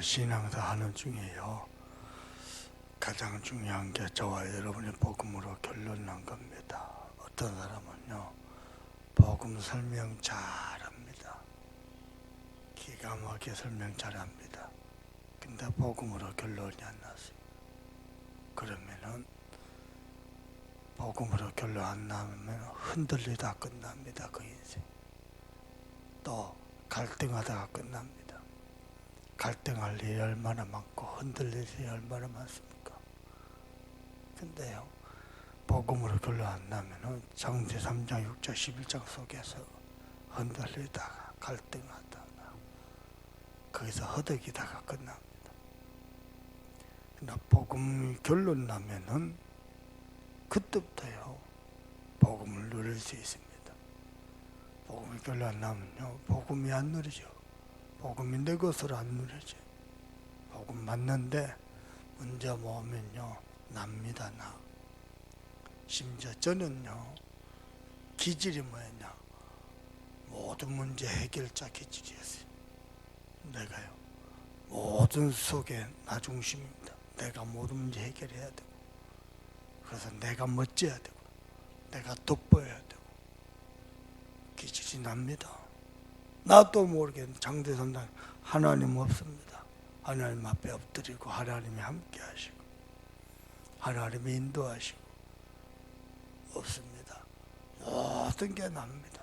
신앙사 하는 중에요. 가장 중요한 게 저와 여러분의 복음으로 결론 난 겁니다. 어떤 사람은요, 복음 설명 잘합니다. 기가 막히게 설명 잘합니다. 근데 복음으로 결론이 안 났어요. 그러면은 복음으로 결론 안 나면 흔들리다 끝납니다. 그 인생. 또 갈등하다가 끝납니다. 갈등할 일이 얼마나 많고 흔들릴 일이 얼마나 많습니까? 근데요, 복음으로 결론 안 나면은 장세 3장, 6장, 11장 속에서 흔들리다가 갈등하다가 거기서 허덕이다가 끝납니다. 근데 복음이 결론 나면은 그때부터요, 복음을 누릴 수 있습니다. 복음이 결론 안 나면요, 복음이 안 누리죠. 복음이 내 것으로 안 누려져. 복음 맞는데 문제 뭐면요 납니다 나. 심지어 저는요 기질이 뭐였냐 모든 문제 해결자 기질이었어요. 내가요 모든 속에 나 중심입니다. 내가 모든 문제 해결해야 되고 그래서 내가 멋져야 되고 내가 돋보여야 되고 기질이 납니다. 나도 모르게 장대 선당 하나님 없습니다. 하나님 앞에 엎드리고 하나님이 함께 하시고 하나님이 인도하시고 없습니다. 모든 게 납니다.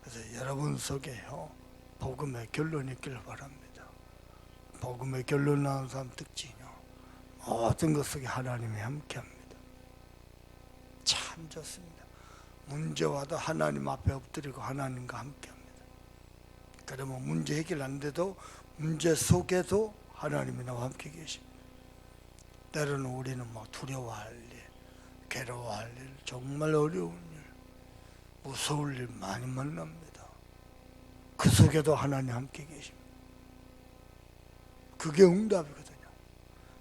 그래서 여러분 속에요 복음의 결론이 있기를 바랍니다. 복음의 결론 나온 사람 특징이요 모든 것 속에 하나님이 함께합니다. 참 좋습니다. 문제 와도 하나님 앞에 엎드리고 하나님과 함께합니다. 그러면 문제 해결 안 돼도 문제 속에도 하나님이 나와 함께 계십니다. 때로는 우리는 막 두려워할 일, 괴로워할 일, 정말 어려운 일, 무서울 일 많이 만납니다. 그 속에도 하나님 함께 계십니다. 그게 응답이거든요.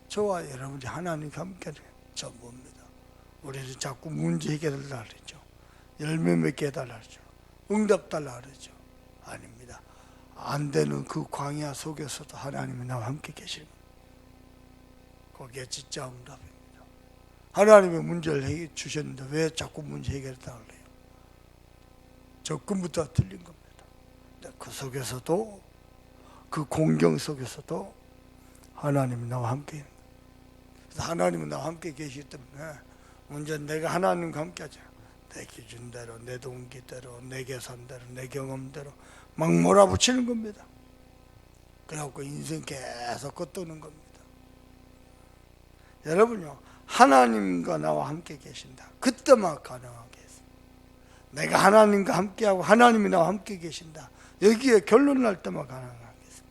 저와 여러분이 하나님과 함께 전부입니다. 우리는 자꾸 문제 해결을 하죠. 열매 맺게 해달라죠. 응답 달라 그러죠. 아닙니다. 안 되는 그 광야 속에서도 하나님이 나와 함께 계시는 거기에 진짜 응답입니다. 하나님의 문제를 해결 주셨는데 왜 자꾸 문제 해결해 달래요? 접근부터 틀린 겁니다. 그 속에서도 그 공경 속에서도 하나님이 나와 함께 있는 거예요. 하나님은 나와 함께 계시기 때문에 문제는 내가 하나님과 함께 하죠. 내 기준대로, 내 동기대로, 내 계산대로, 내 경험대로 막 몰아붙이는 겁니다. 그래갖고 인생 계속 걷도는 겁니다. 여러분요, 하나님과 나와 함께 계신다. 그때만 가능하게 했습니다. 내가 하나님과 함께하고 하나님이 나와 함께 계신다. 여기에 결론 날 때만 가능하겠습니다.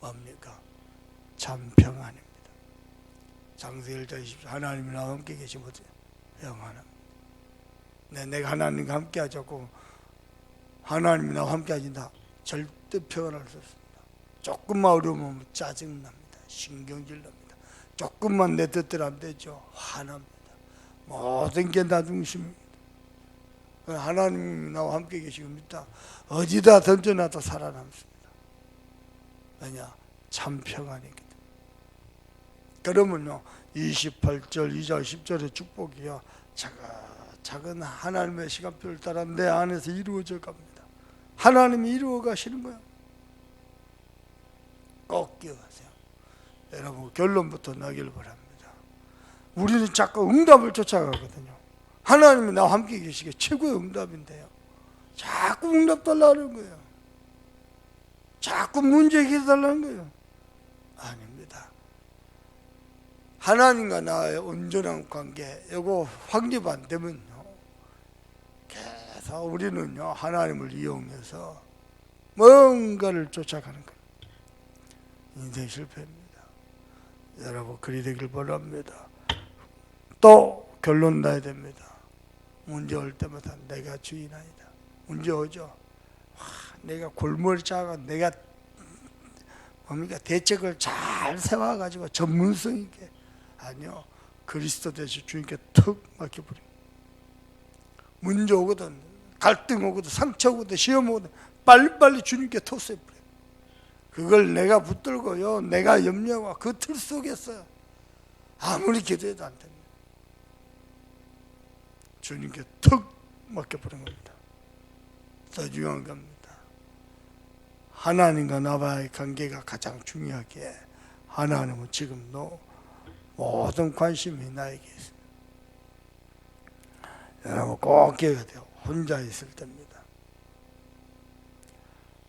뭡니까? 참 평안입니다. 장세 1장 20절 하나님이 나와 함께 계시면 영원합니다. 네, 내가 하나님과 함께 하자고 하나님이 나와 함께 하신다. 절대 평안할 수 없습니다. 조금만 어려우면 짜증납니다. 신경질 납니다. 조금만 내 뜻대로 안 되죠. 화납니다. 모든 게 나 중심입니다. 하나님이 나와 함께 계시고 믿다. 어디다 던져놔도 살아남습니다. 왜냐? 참 평안이거든. 그러면요, 28절, 2절, 10절의 축복이요, 작은, 작은 하나님의 시간표를 따라 내 안에서 이루어져 갑니다. 하나님이 이루어 가시는 거예요. 꼭 기억하세요. 여러분, 결론부터 나길 바랍니다. 우리는 자꾸 응답을 쫓아가거든요. 하나님이 나와 함께 계시게 최고의 응답인데요. 자꾸 응답 달라는 거예요. 자꾸 문제 해결달라는 거예요. 아닙니다. 하나님과 나의 온전한 관계, 이거 확립 안 되면 요. 계속 우리는요, 하나님을 이용해서 뭔가를 쫓아가는 거예요. 인생 실패입니다. 여러분, 그리 되길 바랍니다. 또 결론 나야 됩니다. 문제 올 때마다 내가 주인아니다. 문제 오죠. 와, 내가 골몰 짜가 내가 뭡니까 대책을 잘 세워가지고 전문성 있게 아니요 그리스도 대신 주님께 턱 막혀버려. 문제 오거든 갈등 오거든 상처 오거든 시험 오거든 빨리빨리 주님께 토스해버려. 그걸 내가 붙들고요. 내가 염려와 그 틀 속에서 아무리 기도해도 안 됩니다. 주님께 턱 맡겨버린 겁니다. 더 중요한 겁니다. 하나님과 나와의 관계가 가장 중요하기에 하나님은 지금도 모든 관심이 나에게 있습니다. 여러분 꼭 기억해야 돼요. 혼자 있을 때입니다.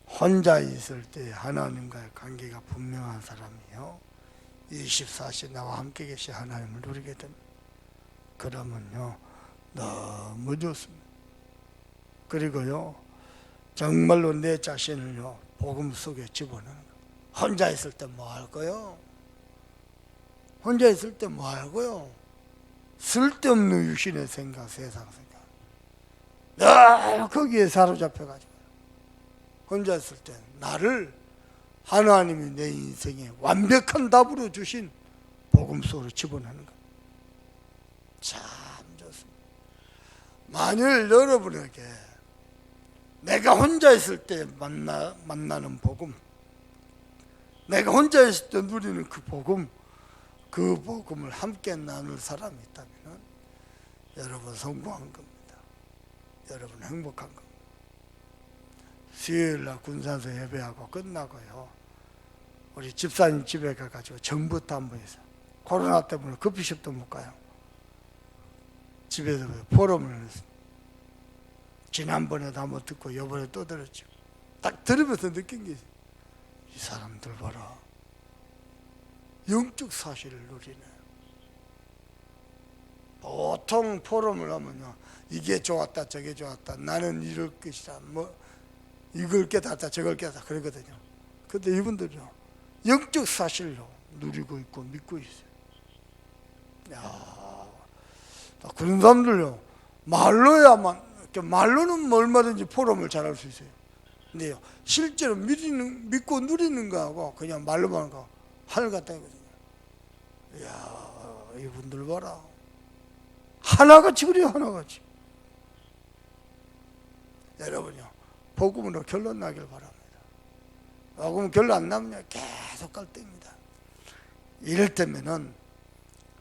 혼자 있을 때 하나님과의 관계가 분명한 사람이요. 24시 나와 함께 계신 하나님을 누리게 됩니다. 그러면요, 너무 좋습니다. 그리고요, 정말로 내 자신을요, 복음 속에 집어넣는 거. 혼자 있을 때 뭐 할 거요? 혼자 있을 때뭐 하고요? 쓸데없는 유신의 생각, 세상 생각. 늘 거기에 사로잡혀가지고. 혼자 있을 때 나를 하나님이 내 인생에 완벽한 답으로 주신 복음 속으로 집어넣는 것. 참 좋습니다. 만일 여러분에게 내가 혼자 있을 때 만나, 만나는 복음, 내가 혼자 있을 때 누리는 그 복음, 그 복음을 함께 나눌 사람이 있다면 여러분 성공한 겁니다. 여러분 행복한 겁니다. 수요일 날 군산서 예배하고 끝나고요. 우리 집사님 집에 가가지고 정부터 한번 해서 코로나 때문에 커피숍도 못 가요. 집에서 포럼을 했습니다. 지난번에도 한번 듣고 이번에 또 들었죠. 딱 들으면서 느낀 게 이 사람들 봐라. 영적 사실을 누리네. 보통 포럼을 하면요. 이게 좋았다, 저게 좋았다. 나는 이럴 것이다. 뭐 이걸 깨닫다, 저걸 깨닫다 그러거든요. 근데 이분들요. 영적 사실로 누리고 있고 믿고 있어요. 야, 그런 사람들요. 말로야만 이렇게 말로는 뭐 얼마든지 포럼을 잘할 수 있어요. 근데요, 실제로 믿는, 믿고 누리는 거하고 그냥 말로만 하는 거 하늘 같다 이거든요. 이 야, 이분들 봐라. 하나같이 그래요, 하나같이. 여러분요, 복음으로 결론 나길 바랍니다. 복음 결론 안 나면요, 계속 갈등입니다. 이럴 때면은,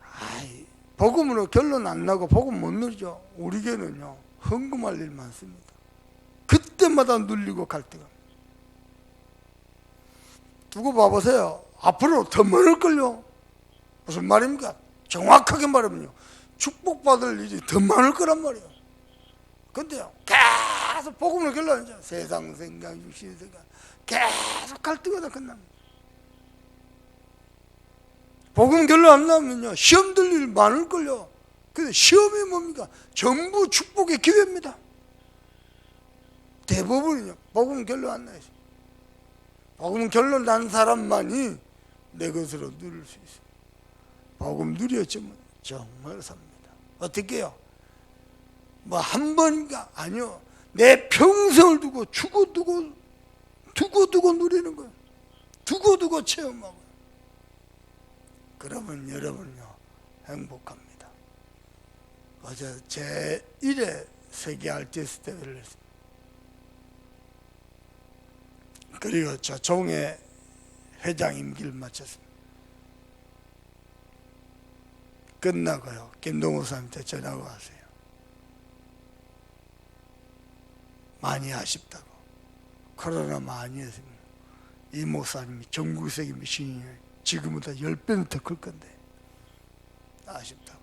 아이, 복음으로 결론 안 나고 복음 못 누리죠. 우리 교는요, 헌금할 일 많습니다. 그때마다 눌리고 갈등합니다. 두고 봐보세요. 앞으로 더 많을걸요. 무슨 말입니까? 정확하게 말하면요. 축복받을 일이 더 많을 거란 말이에요. 근데요, 계속 복음을 결론하죠. 세상 생각, 육신 생각. 계속 갈등하다 끝납니다. 복음 결론 안 나면요, 시험 들일 많을걸요. 근데 시험이 뭡니까? 전부 축복의 기회입니다. 대부분은요, 복음 결론 안 나요. 복음 결론 난 사람만이 내 것으로 누릴 수 있어요. 복음 누렸지만 정말 삽니다. 어떻게 해요? 뭐 한 번인가? 아니요. 내 평생을 두고 주고 두고 두고 두고 누리는 거예요. 두고 두고 체험하고. 그러면 여러분요 행복합니다. 어제 제 1회 세계 RTS 대회를. 그리고 저 종의 회장 임기를 마쳤습니다. 끝나고요. 김동호 사님한테 전화가 왔어요. 많이 아쉽다고. 코로나 많이 했습니다. 이 목사님이 전국세계 미신이 지금보다 10배는 더 클 건데 아쉽다고.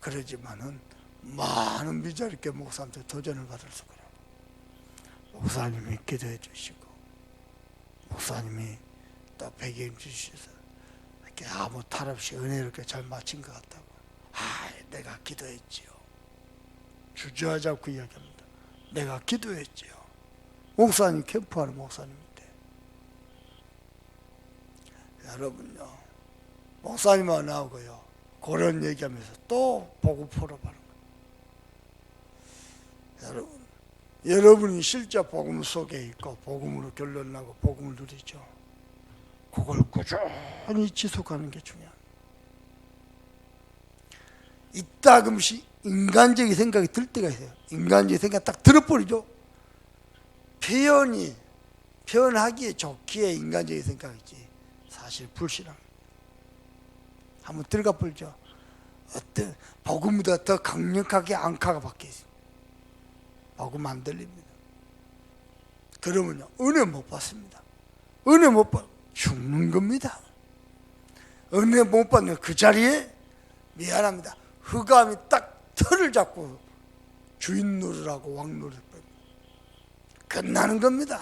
그러지만은 많은 미자리께 목사한테 도전을 받아서 그래요. 목사님이 기도해 주시고 목사님이 또 배경 주셔서 이렇게 아무 탈 없이 은혜롭게 잘 마친 것 같다고. 아, 내가 기도했지요. 주저하지 않고 이야기합니다. 내가 기도했지요. 목사님 캠프하는 목사님인데 여러분요 목사님만 나오고요 그런 얘기하면서 또 보고 풀어봐는 거예요. 여러분 여러분이 실제 복음 속에 있고 복음으로 결론 나고 복음을 누리죠. 꾸준히 지속하는 게 중요합니다. 이따금씩 인간적인 생각이 들 때가 있어요. 인간적인 생각 딱 들어버리죠. 표현이 표현하기에 좋기에 인간적인 생각이지 사실 불신앙. 한번 들어가 볼죠. 어떤 복음보다 더 강력하게 앙카가 박혀 있습니다. 복음 안 들립니다. 그러면요 은혜 못 받습니다. 은혜 못 받, 죽는 겁니다. 은혜 못 받는 그 자리에 미안합니다. 흑암이 딱 털을 잡고 주인 노릇하고 왕 노릇 끝나는 겁니다.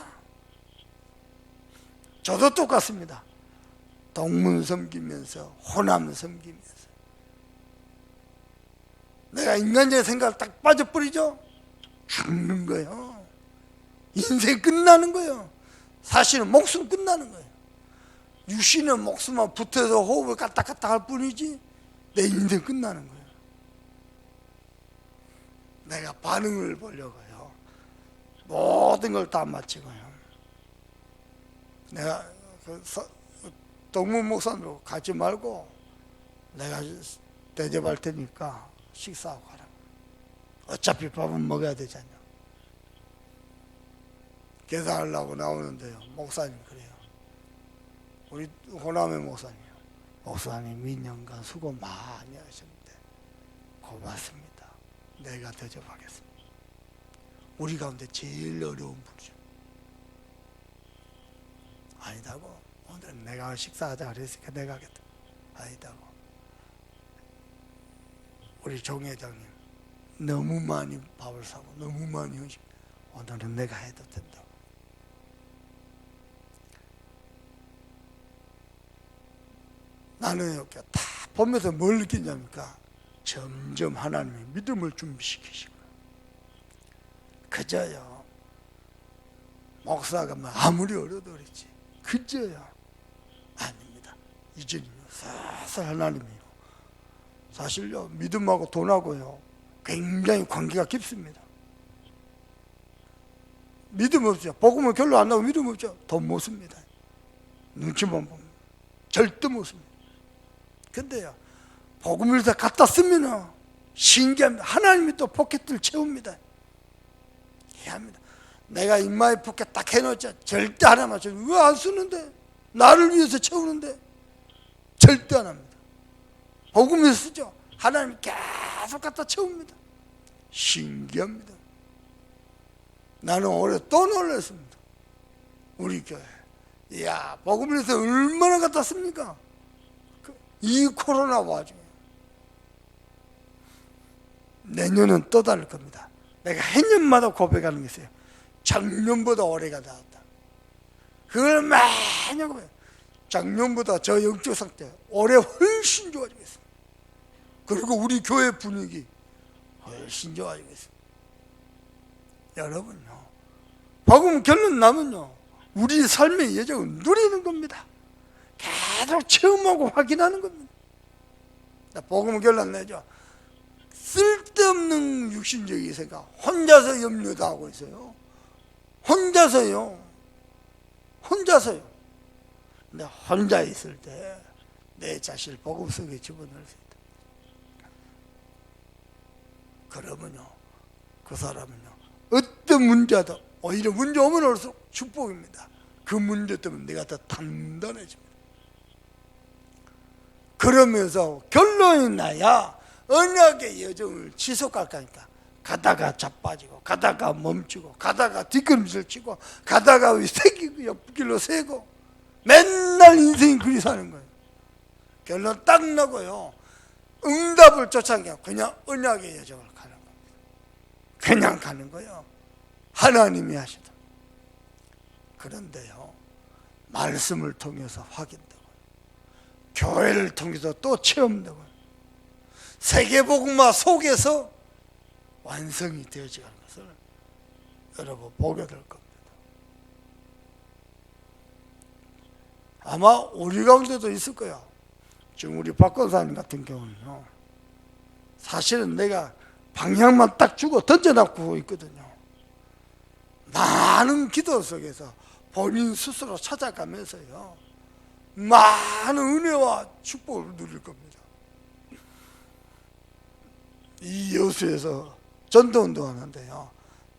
저도 똑같습니다. 동문 섬기면서 호남 섬기면서 내가 인간적인 생각을 딱 빠져버리죠. 죽는 거예요. 인생 끝나는 거예요. 사실은 목숨 끝나는 거예요. 육신은 목숨만 붙어서 호흡을 까딱까딱 할 뿐이지 내 인생 끝나는 거예요. 내가 반응을 보려고요. 모든 걸 다 마치고요. 내가 그 서- 동문 목사로 가지 말고 내가 대접할 테니까 식사하고 가라. 어차피 밥은 먹어야 되잖아요. 계산하려고 나오는데요. 목사님 그래요. 우리 호남의 목사님. 목사님 2년간 수고 많이 하셨는데 고맙습니다. 내가 대접하겠습니다. 우리 가운데 제일 어려운 분이죠. 아니다고. 오늘 내가 식사하자 그랬으니까 내가 하겠다. 아니다고. 우리 종 회장님 너무 많이 밥을 사고 너무 많이 음식 오늘은 내가 해도 된다 나는 이렇게 다 보면서 뭘 느끼냐니까 점점 하나님의 믿음을 준비시키시고 그저요 목사가 뭐 아무리 어려도 그렇지. 그저요 아닙니다. 이제는요 사실 하나님이요. 사실요 믿음하고 돈하고요 굉장히 관계가 깊습니다. 믿음 없죠 복음을 결로 안 나고 믿음 없죠 돈 못 씁니다. 눈치만 보면 절대 못 씁니다 근데요, 복음을 다 갖다 쓰면은 신기합니다. 하나님이 또 포켓을 채웁니다. 이해합니다. 내가 인마의 포켓 딱 해놓자. 절대 안 하면 왜안 쓰는데? 나를 위해서 채우는데? 절대 안 합니다. 복음을 쓰죠. 하나님 계속 갖다 채웁니다. 신기합니다. 나는 올해 또 놀랐습니다. 우리 교회. 이야, 복음을 해서 얼마나 갖다 씁니까? 이 코로나 와중에 내년은 또 다를 겁니다. 내가 해년마다 고백하는 게 있어요. 작년보다 올해가 나았다. 그걸 많이 고백. 작년보다 저 영적 상태 올해 훨씬 좋아지고 있습니다. 그리고 우리 교회 분위기 훨씬 좋아지고 있습니다. 여러분요, 복음 결론 나면요, 우리 삶의 예정을 누리는 겁니다. 계속 체험하고 확인하는 겁니다. 복음 결론 내죠. 쓸데없는 육신적인 생각, 혼자서 염려도 하고 있어요. 혼자서요. 혼자서요. 근데 혼자 있을 때 내 자신을 복음 속에 집어넣을 수 있다. 그러면요, 그 사람은요, 어떤 문제도 오히려 문제 오면 올수록 축복입니다. 그 문제 때문에 내가 더 단단해집니다. 그러면서 결론이 나야 언약의 여정을 지속할 거니까 가다가 자빠지고 가다가 멈추고 가다가 뒷걸음질 치고 가다가 새기고 옆길로 새고 맨날 인생이 그리 사는 거예요. 결론 딱 나고요. 응답을 쫓아가는 게 그냥 언약의 여정을 가는 겁니다 그냥 가는 거예요. 하나님이 하시다 그런데요 말씀을 통해서 확인되고 교회를 통해서 또 체험되고 세계복음화 속에서 완성이 되어지는 것을 여러분 보게 될 겁니다. 아마 우리 가운데도 있을 거야. 지금 우리 박건사님 같은 경우는요. 사실은 내가 방향만 딱 주고 던져놓고 있거든요. 많은 기도 속에서 본인 스스로 찾아가면서요. 많은 은혜와 축복을 누릴 겁니다. 이 여수에서 전도 운동 하는데요.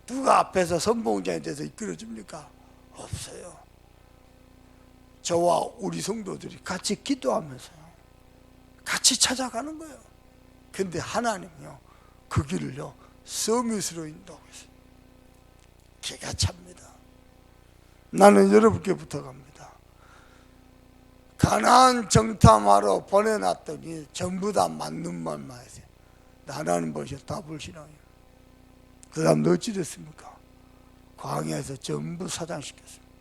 누가 앞에서 선봉장에 대해서 이끌어 줍니까? 없어요. 저와 우리 성도들이 같이 기도하면서요. 같이 찾아가는 거예요. 근데 하나님요, 그 길을요, 서밋으로 인도하고 있어요. 기가 찹니다. 나는 여러분께 부탁합니다. 가나안 정탐하러 보내놨더니 전부 다 맞는 말만 하세요. 하나님 보셔 다 불신앙이에요. 그 다음 어찌 됐습니까? 광야에서 전부 사장시켰습니다.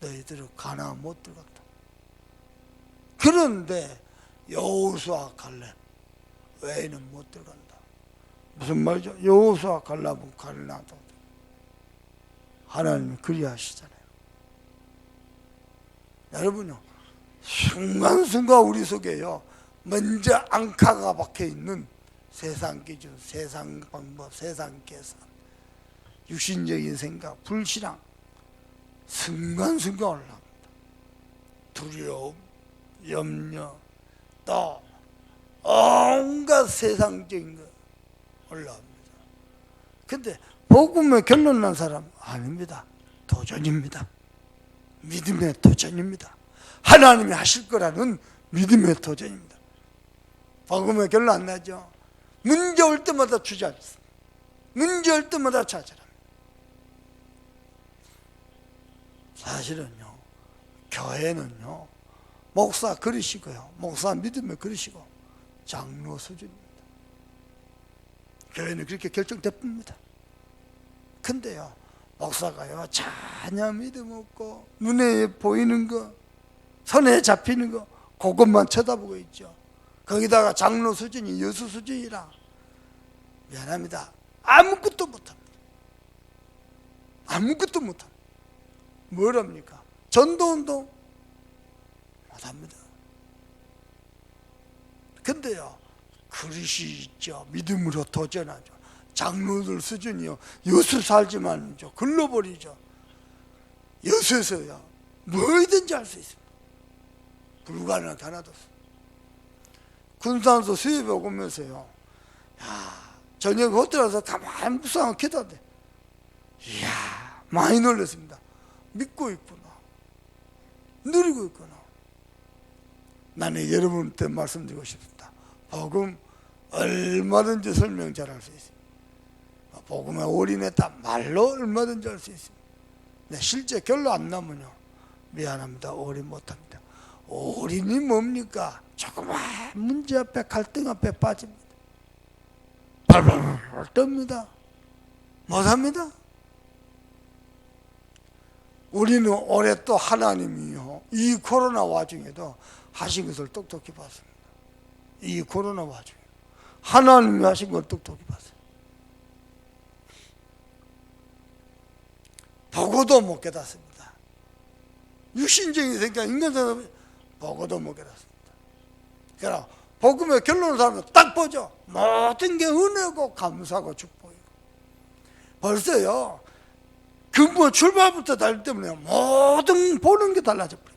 너희들은 가나안 못 들어갔다. 그런데 여호수아 갈렙 외에는 못 들어간다. 무슨 말이죠? 여호수아 갈렙은 가나안도 하나님이 그리하시잖아요. 여러분요, 순간순간 우리 속에요, 먼저 앙카가 박혀 있는 세상 기준, 세상 방법, 세상 계산, 육신적인 생각, 불신앙, 순간순간 올라옵니다. 두려움, 염려, 또 온갖 세상적인 거 올라옵니다. 근데 복음의 결론 난 사람 아닙니다. 도전입니다. 믿음의 도전입니다. 하나님이 하실 거라는 믿음의 도전입니다. 복음의 결론 안 나죠. 문제 올 때마다 주저앉습니다. 문제 올 때마다 좌절합니다. 사실은요, 교회는요, 목사 그러시고요, 목사 믿음의 그러시고, 장로 수준입니다. 교회는 그렇게 결정됐습니다. 근데요, 목사가요, 전혀 믿음 없고, 눈에 보이는 거, 손에 잡히는 거, 그것만 쳐다보고 있죠. 거기다가 장로 수준이 여수 수준이라, 미안합니다. 아무것도 못합니다. 아무것도 못합니다. 뭘 합니까? 전도운동 못합니다. 근데요, 그릇이 있죠. 믿음으로 도전하죠. 장로들 수준이요. 여수 살지만 죠 글러버리죠. 여수에서요. 뭐든지 할 수 있습니다. 불가능한 게 하나도 없어요. 군산서 수협에 오면서요. 야, 저녁 호텔 와서 가만히 묵상하고 기도하대. 이야, 많이 놀랐습니다. 믿고 있구나. 누리고 있구나. 나는 여러분한테 말씀드리고 싶습니다. 복음 얼마든지 설명 잘 할 수 있습니다. 복음에 올인했다 말로 얼마든지 할 수 있습니다. 네, 실제 결로 안 나면요. 미안합니다. 올인 못합니다. 올인이 뭡니까? 조그만 문제 앞에 갈등 앞에 빠집니다. 발발 뜹니다. 못합니다. 우리는 올해 또 하나님이요. 이 코로나 와중에도 하신 것을 똑똑히 봤습니다. 이 코로나 와중에. 하나님이 하신 걸 똑똑히 봤어요. 보고도 못 깨닫습니다. 육신적인 생각, 인간적인 보고도 못 깨닫습니다. 그러나 복음의 결론을 사람은 딱 보죠. 모든 게 은혜고 감사고 축복이고. 벌써요. 근본 출발부터 다르기 때문에 모든 보는 게 달라져 버려요.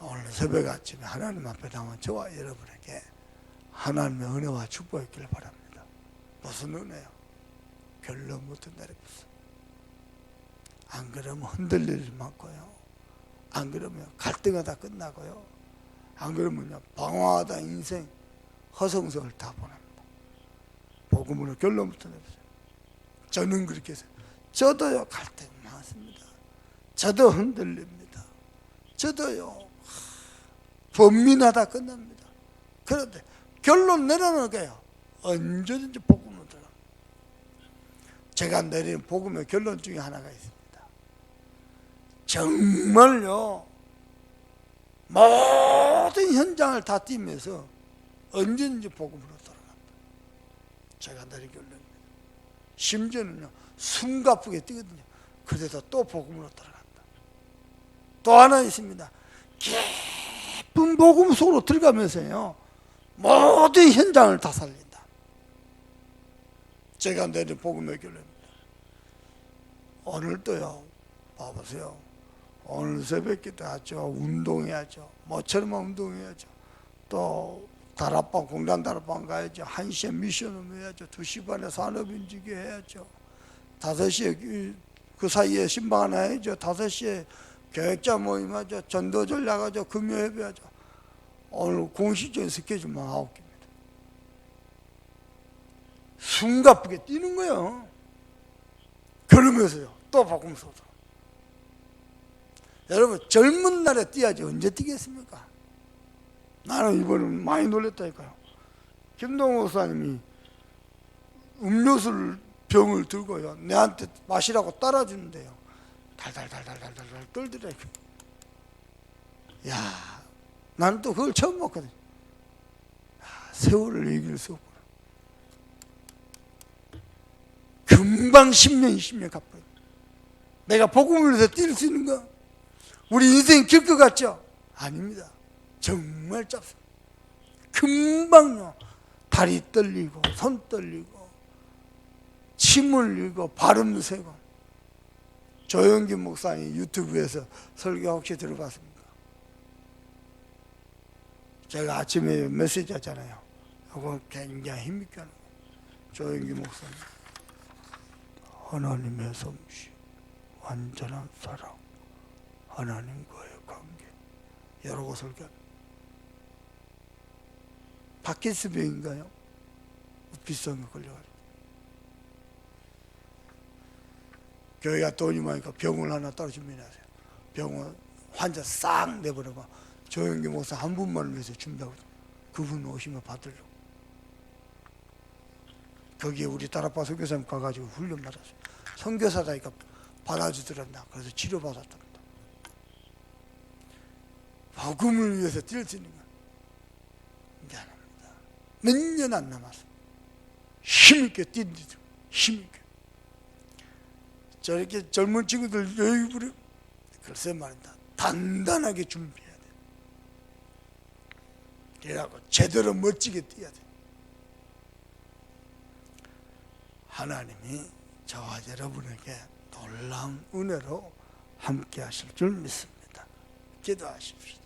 오늘 새벽 아침에 하나님 앞에 나온 저와 여러분에게 하나님의 은혜와 축복이 있기를 바랍니다. 무슨 은혜요? 결론부터 내려보세요. 안 그러면 흔들릴 많고요. 안 그러면 갈등하다 끝나고요. 안 그러면요 방황하다 인생 허송성을 다 보냅니다. 복음으로 결론부터 내보세요. 저는 그렇게 해서 저도요 갈등 많습니다. 저도 흔들립니다. 저도요 범민하다 끝납니다. 그런데 결론 내려놓게요. 언제든지 복음으로 들어. 제가 내린 복음의 결론 중에 하나가 있습니다. 정말요 모든 현장을 다 뛰면서 언제든지 복음으로 돌아간다. 제가 내린 결론입니다. 심지어는요 숨가쁘게 뛰거든요. 그래도 또 복음으로 돌아간다. 또 하나 있습니다. 깊은 복음 속으로 들어가면서요 모든 현장을 다 살린다. 제가 내린 복음의 결론입니다. 오늘도요 봐보세요. 오늘 새벽 기도하죠. 운동해야죠. 모처럼 운동해야죠. 또 다락방 공단 다락방 가야죠. 1시에 미션을 해야죠. 2시 반에 산업인지기 해야죠. 5시에 그 사이에 신방 하나 해줘. 다섯 시에 계획자 모임하죠. 전도 전략하죠. 금요 예배하죠. 오늘 공식적인 스케줄만 아홉 개입니다. 숨가쁘게 뛰는 거예요. 그러면서요. 또 복음서도. 여러분 젊은 날에 뛰어야지 언제 뛰겠습니까? 나는 이번엔 많이 놀랬다니까요. 김동호 목사님이 음료수를 병을 들고요. 내한테 마시라고 따라주는데요. 달달달달달달 떨더라니까. 야, 나는 또 그걸 처음 봤거든. 야, 세월을 이길 수 없구나. 금방 10년, 20년 갚아요. 내가 복음을 위해서 뛸 수 있는 거? 우리 인생 길 것 같죠? 아닙니다. 정말 짧습니다. 금방요. 다리 떨리고, 손 떨리고, 침 흘리고, 발음 새고. 조영기 목사님 유튜브에서 설교 혹시 들어봤습니까? 제가 아침에 메시지 하잖아요. 이거 굉장히 힘있게. 조영기 목사님. 하나님의 솜씨, 완전한 사랑, 하나님과의 관계. 여러 곳 설교합니다. 파킨스병인가요? 비싼 거 걸려가지고. 교회가 돈이 많으니까 병원 하나 따로 준비하세요. 병원 환자 싹 내버려봐. 조영기 목사 한 분만을 위해서 준다고. 그분 오시면 받으려고. 거기에 우리 딸아빠 선교사님 가가지고 훈련 받았어요. 선교사다니까 받아주더란다. 그래서 치료받았답니다. 복음을 위해서 뛸수 있는 거. 미안합니다. 몇 년 안 남았어. 힘있게 뛴디죠. 힘있게. 저렇게 젊은 친구들 여유 부려. 글쎄 말이다. 단단하게 준비해야 돼. 그래갖고 제대로 멋지게 뛰어야 돼. 하나님이 저와 여러분에게 놀라운 은혜로 함께 하실 줄 믿습니다. 기도하십시오.